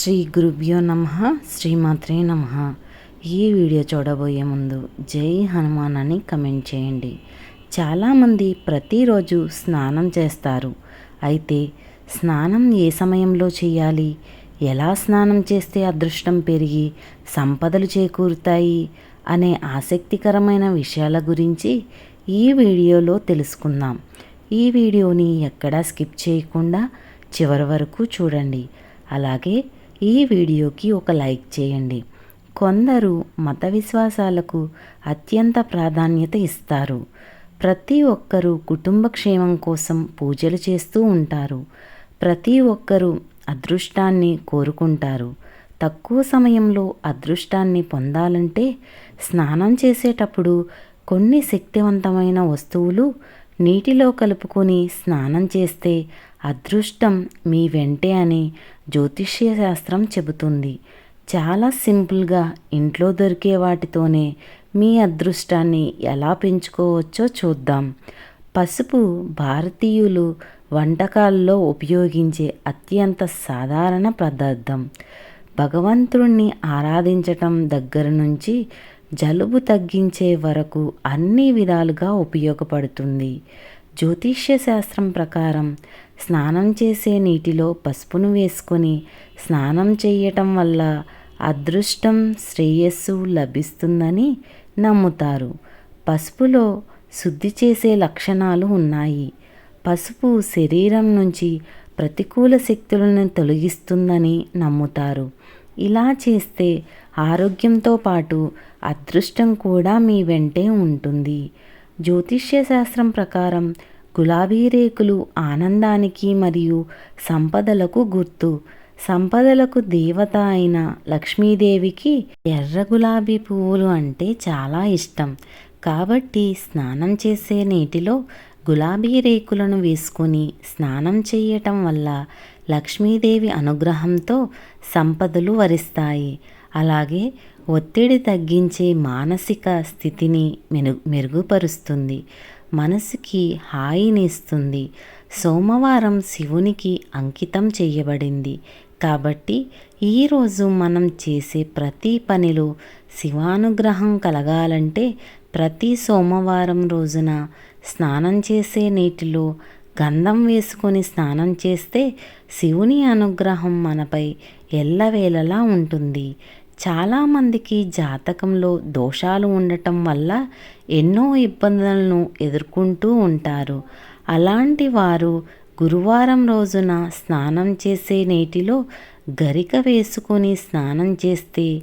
శ్రీ గురుభ్యో నమ శ్రీమాత్రే నమ. ఈ వీడియో చూడబోయే ముందు జై హనుమాన్ అని కమెంట్ చేయండి. చాలామంది ప్రతిరోజు స్నానం చేస్తారు. అయితే స్నానం ఏ సమయంలో చేయాలి? ఎలా స్నానం చేస్తే అదృష్టం పెరిగి సంపదలు చేకూరుతాయి అనే ఆసక్తికరమైన విషయాల గురించి ఈ వీడియోలో తెలుసుకుందాం. ఈ వీడియోని ఎక్కడా స్కిప్ చేయకుండా చివరి వరకు చూడండి. అలాగే ఈ వీడియోకి ఒక లైక్ చేయండి. కొందరు మత విశ్వాసాలకు అత్యంత ప్రాధాన్యత ఇస్తారు. ప్రతి ఒక్కరూ కుటుంబ క్షేమం కోసం పూజలు చేస్తూ ఉంటారు. ప్రతి ఒక్కరూ అదృష్టాన్ని కోరుకుంటారు. తక్కువ సమయంలో అదృష్టాన్ని పొందాలంటే స్నానం చేసేటప్పుడు కొన్ని శక్తివంతమైన వస్తువులు నీటిలో కలుపుకొని స్నానం చేస్తే అదృష్టం మీ వెంటే అని జ్యోతిష్య శాస్త్రం చెబుతుంది. చాలా సింపుల్గా ఇంట్లో దొరికే వాటితోనే మీ అదృష్టాన్ని ఎలా పెంచుకోవచ్చో చూద్దాం. పసుపు భారతీయులు వంటకాల్లో ఉపయోగించే అత్యంత సాధారణ పదార్థం. భగవంతుణ్ణి ఆరాధించటం దగ్గర నుంచి జలుబు తగ్గించే వరకు అన్ని విధాలుగా ఉపయోగపడుతుంది. జ్యోతిష్య శాస్త్రం ప్రకారం స్నానం చేసే నీటిలో పసుపును వేసుకొని స్నానం చేయటం వల్ల అదృష్టం శ్రేయస్సు లభిస్తుందని నమ్ముతారు. పసుపులో శుద్ధి చేసే లక్షణాలు ఉన్నాయి. పసుపు శరీరం నుంచి ప్రతికూల శక్తులను తొలగిస్తుందని నమ్ముతారు. ఇలా చేస్తే ఆరోగ్యంతో పాటు అదృష్టం కూడా మీ వెంటే ఉంటుంది. జ్యోతిష్య శాస్త్రం ప్రకారం గులాబీ రేకులు ఆనందానికి మరియు సంపదలకు గుర్తు. సంపదలకు దేవత అయిన లక్ష్మీదేవికి ఎర్ర గులాబీ పువ్వులు అంటే చాలా ఇష్టం. కాబట్టి స్నానం చేసే నీటిలో గులాబీ రేకులను వేసుకొని స్నానం చేయటం వల్ల లక్ష్మీదేవి అనుగ్రహంతో సంపదలు వరిస్తాయి. అలాగే ఒత్తిడి తగ్గించే మానసిక స్థితిని మెరుగు మెరుగుపరుస్తుంది. మనసుకి హాయినిస్తుంది. సోమవారం శివునికి అంకితం చేయబడింది. కాబట్టి ఈరోజు మనం చేసే ప్రతి పనిలో శివానుగ్రహం కలగాలంటే ప్రతి సోమవారం రోజున స్నానం చేసే నీటిలో గంధం వేసుకొని స్నానం చేస్తే శివుని అనుగ్రహం మనపై ఎల్లవేళలా ఉంటుంది. చాలామందికి జాతకంలో దోషాలు ఉండటం వల్ల ఎన్నో ఇబ్బందులను ఎదుర్కొంటూ ఉంటారు. అలాంటి వారు గురువారం రోజున స్నానం చేసే నీటిలో గరిక వేసుకొని స్నానం చేస్తే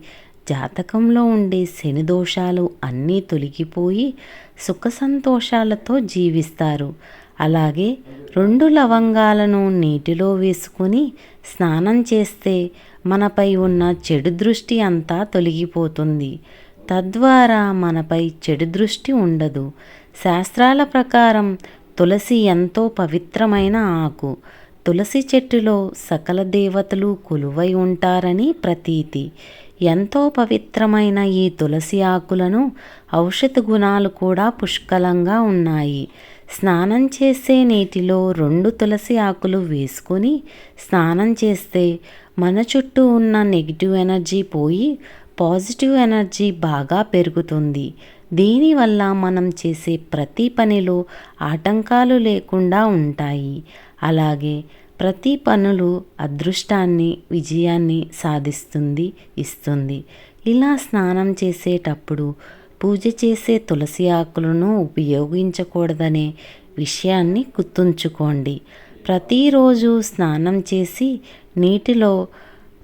జాతకంలో ఉండే శని దోషాలు అన్నీ తొలగిపోయి సుఖ సంతోషాలతో జీవిస్తారు. అలాగే రెండు లవంగాలను నీటిలో వేసుకొని స్నానం చేస్తే మనపై ఉన్న చెడు దృష్టి అంతా తొలగిపోతుంది. తద్వారా మనపై చెడు దృష్టి ఉండదు. శాస్త్రాల ప్రకారం తులసి ఎంతో పవిత్రమైన ఆకు. తులసి చెట్టులో సకల దేవతలు కొలువై ఉంటారని ప్రతీతి. ఎంతో పవిత్రమైన ఈ తులసి ఆకులను ఔషధ గుణాలు కూడా పుష్కలంగా ఉన్నాయి. స్నానం చేసే నీటిలో రెండు తులసి ఆకులు వేసుకొని స్నానం చేస్తే మన చుట్టూ ఉన్న నెగిటివ్ ఎనర్జీ పోయి పాజిటివ్ ఎనర్జీ బాగా పెరుగుతుంది. దీనివల్ల మనం చేసే ప్రతి పనిలో ఆటంకాలు లేకుండా ఉంటాయి. అలాగే ప్రతి పనులు అదృష్టాన్ని విజయాన్ని సాధిస్తుంది ఇస్తుంది. ఇలా స్నానం చేసేటప్పుడు పూజ చేసే తులసి ఆకులను ఉపయోగించకూడదనే విషయాన్ని గుర్తుంచుకోండి. ప్రతిరోజు స్నానం చేసి నీటిలో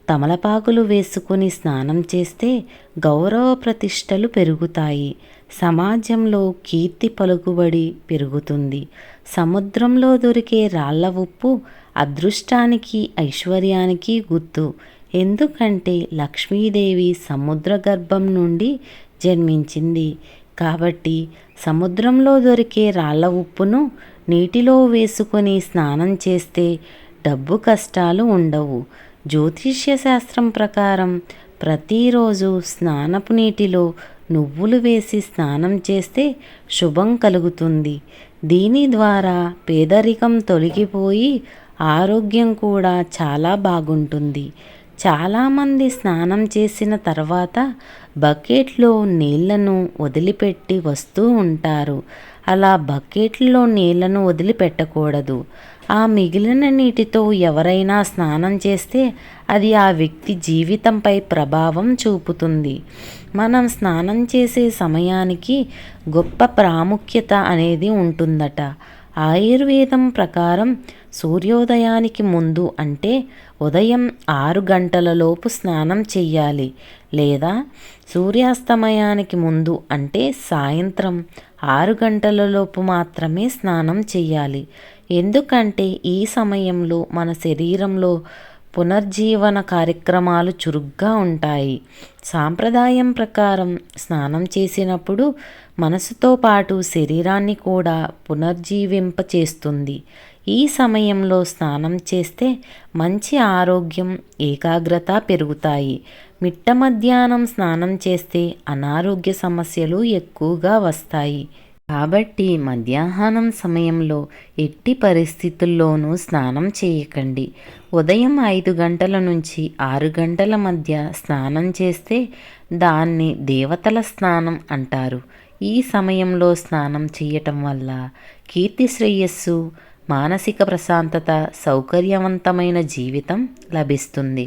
తమలపాకులు వేసుకొని స్నానం చేస్తే గౌరవ ప్రతిష్టలు పెరుగుతాయి. సమాజంలో కీర్తి పలుకుబడి పెరుగుతుంది. సముద్రంలో దొరికే రాళ్ళ ఉప్పు అదృష్టానికి ఐశ్వర్యానికి గుర్తు. ఎందుకంటే లక్ష్మీదేవి సముద్ర గర్భం నుండి జన్మించింది. కాబట్టి సముద్రంలో దొరికే రాళ్ళ ఉప్పును నీటిలో వేసుకొని స్నానం చేస్తే డబ్బు కష్టాలు ఉండవు. జ్యోతిష్య శాస్త్రం ప్రకారం ప్రతిరోజు స్నానపు నీటిలో నువ్వులు వేసి స్నానం చేస్తే శుభం కలుగుతుంది. దీని ద్వారా పేదరికం తొలగిపోయి ఆరోగ్యం కూడా చాలా బాగుంటుంది. చాలామంది స్నానం చేసిన తర్వాత బకెట్లో నీళ్ళను వదిలిపెట్టి వస్తూ ఉంటారు. అలా బకెట్లో నీళ్ళను వదిలిపెట్టకూడదు. ఆ మిగిలిన నీటితో ఎవరైనా స్నానం చేస్తే అది ఆ వ్యక్తి జీవితంపై ప్రభావం చూపుతుంది. మనం స్నానం చేసే సమయానికి గొప్ప ప్రాముఖ్యత అనేది ఉంటుందట. ఆయుర్వేదం ప్రకారం సూర్యోదయానికి ముందు అంటే ఉదయం ఆరు గంటలలోపు స్నానం చెయ్యాలి లేదా సూర్యాస్తమయానికి ముందు అంటే సాయంత్రం ఆరు గంటలలోపు మాత్రమే స్నానం చెయ్యాలి. ఎందుకంటే ఈ సమయంలో మన శరీరంలో పునర్జీవన కార్యక్రమాలు చురుగ్గా ఉంటాయి. సాంప్రదాయం ప్రకారం స్నానం చేసినప్పుడు మనసుతో పాటు శరీరాన్ని కూడా పునర్జీవింప చేస్తుంది. ఈ సమయంలో స్నానం చేస్తే మంచి ఆరోగ్యం ఏకాగ్రత పెరుగుతాయి. మిట్ట మధ్యాహ్నం స్నానం చేస్తే అనారోగ్య సమస్యలు ఎక్కువగా వస్తాయి. కాబట్టి మధ్యాహ్నం సమయంలో ఎట్టి పరిస్థితుల్లోనూ స్నానం చేయకండి. ఉదయం ఐదు గంటల నుంచి ఆరు గంటల మధ్య స్నానం చేస్తే దాన్ని దేవతల స్నానం అంటారు. ఈ సమయంలో స్నానం చేయటం వల్ల కీర్తి శ్రేయస్సు మానసిక ప్రశాంతత సౌకర్యవంతమైన జీవితం లభిస్తుంది.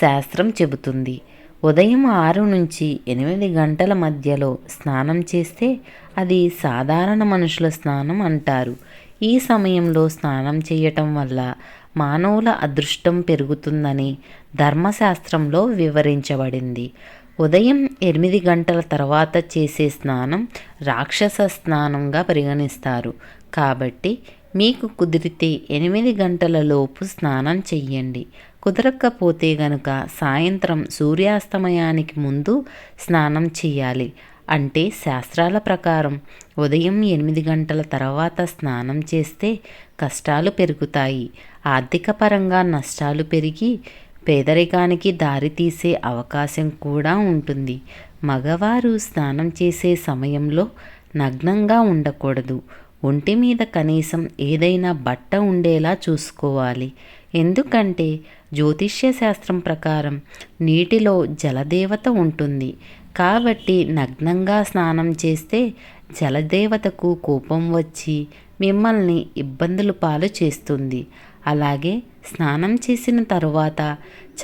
శాస్త్రం చెబుతుంది. ఉదయం ఆరు నుంచి ఎనిమిది గంటల మధ్యలో స్నానం చేస్తే అది సాధారణ మనుషుల స్నానం అంటారు. ఈ సమయంలో స్నానం చేయటం వల్ల మానవుల అదృష్టం పెరుగుతుందని ధర్మశాస్త్రంలో వివరించబడింది. ఉదయం ఎనిమిది గంటల తర్వాత చేసే స్నానం రాక్షస స్నానంగా పరిగణిస్తారు. కాబట్టి మీకు కుదిరితే ఎనిమిది గంటల లోపు స్నానం చెయ్యండి. కుదరకపోతే గనుక సాయంత్రం సూర్యాస్తమయానికి ముందు స్నానం చేయాలి అంటే శాస్త్రాల ప్రకారం ఉదయం ఎనిమిది గంటల తర్వాత స్నానం చేస్తే కష్టాలు పెరుగుతాయి. ఆర్థిక పరంగా నష్టాలు పెరిగి పేదరికానికి దారితీసే అవకాశం కూడా ఉంటుంది. మగవారు స్నానం చేసే సమయంలో నగ్నంగా ఉండకూడదు. ఒంటి మీద కనీసం ఏదైనా బట్ట ఉండేలా చూసుకోవాలి. ఎందుకంటే జ్యోతిష్య శాస్త్రం ప్రకారం నీటిలో జలదేవత ఉంటుంది. కాబట్టి నగ్నంగా స్నానం చేస్తే జలదేవతకు కోపం వచ్చి మిమ్మల్ని ఇబ్బందులు పాలు చేస్తుంది. అలాగే స్నానం చేసిన తరువాత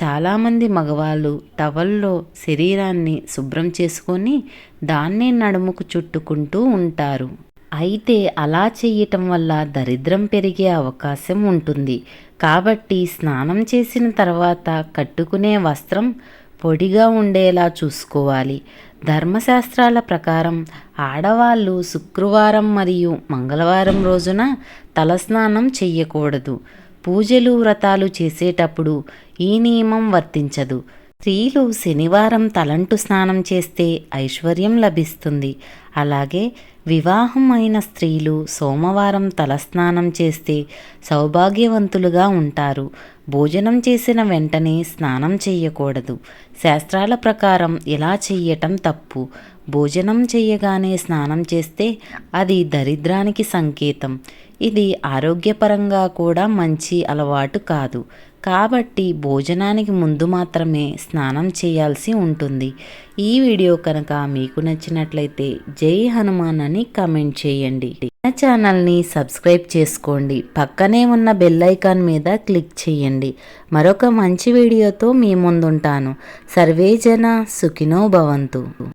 చాలామంది మగవాళ్ళు టవల్లో శరీరాన్ని శుభ్రం చేసుకొని దాన్నే నడుముకు చుట్టుకుంటూ ఉంటారు. అయితే అలా చేయటం వల్ల దరిద్రం పెరిగే అవకాశం ఉంటుంది. కాబట్టి స్నానం చేసిన తర్వాత కట్టుకునే వస్త్రం పొడిగా ఉండేలా చూసుకోవాలి. ధర్మశాస్త్రాల ప్రకారం ఆడవాళ్ళు శుక్రవారం మరియు మంగళవారం రోజున తలస్నానం చెయ్యకూడదు. పూజలు వ్రతాలు చేసేటప్పుడు ఈ నియమం వర్తించదు. స్త్రీలు శనివారం తలంటు స్నానం చేస్తే ఐశ్వర్యం లభిస్తుంది. అలాగే వివాహం అయిన స్త్రీలు సోమవారం తలస్నానం చేస్తే సౌభాగ్యవంతులుగా ఉంటారు. భోజనం చేసిన వెంటనే స్నానం చేయకూడదు. శాస్త్రాల ప్రకారం ఇలా చెయ్యటం తప్పు? భోజనం చేయగానే స్నానం చేస్తే అది దరిద్రానికి సంకేతం. ఇది ఆరోగ్యపరంగా కూడా మంచి అలవాటు కాదు. కాబట్టి భోజనానికి ముందు మాత్రమే స్నానం చేయాల్సి ఉంటుంది. ఈ వీడియో కనుక మీకు నచ్చినట్లయితే జై హనుమాన్ అని కమెంట్ చేయండి. నా ఛానల్ని సబ్స్క్రైబ్ చేసుకోండి. పక్కనే ఉన్న బెల్ ఐకాన్ మీద క్లిక్ చేయండి. మరొక మంచి వీడియోతో మీ ముందుంటాను. సర్వేజన సుఖినో భవంతు.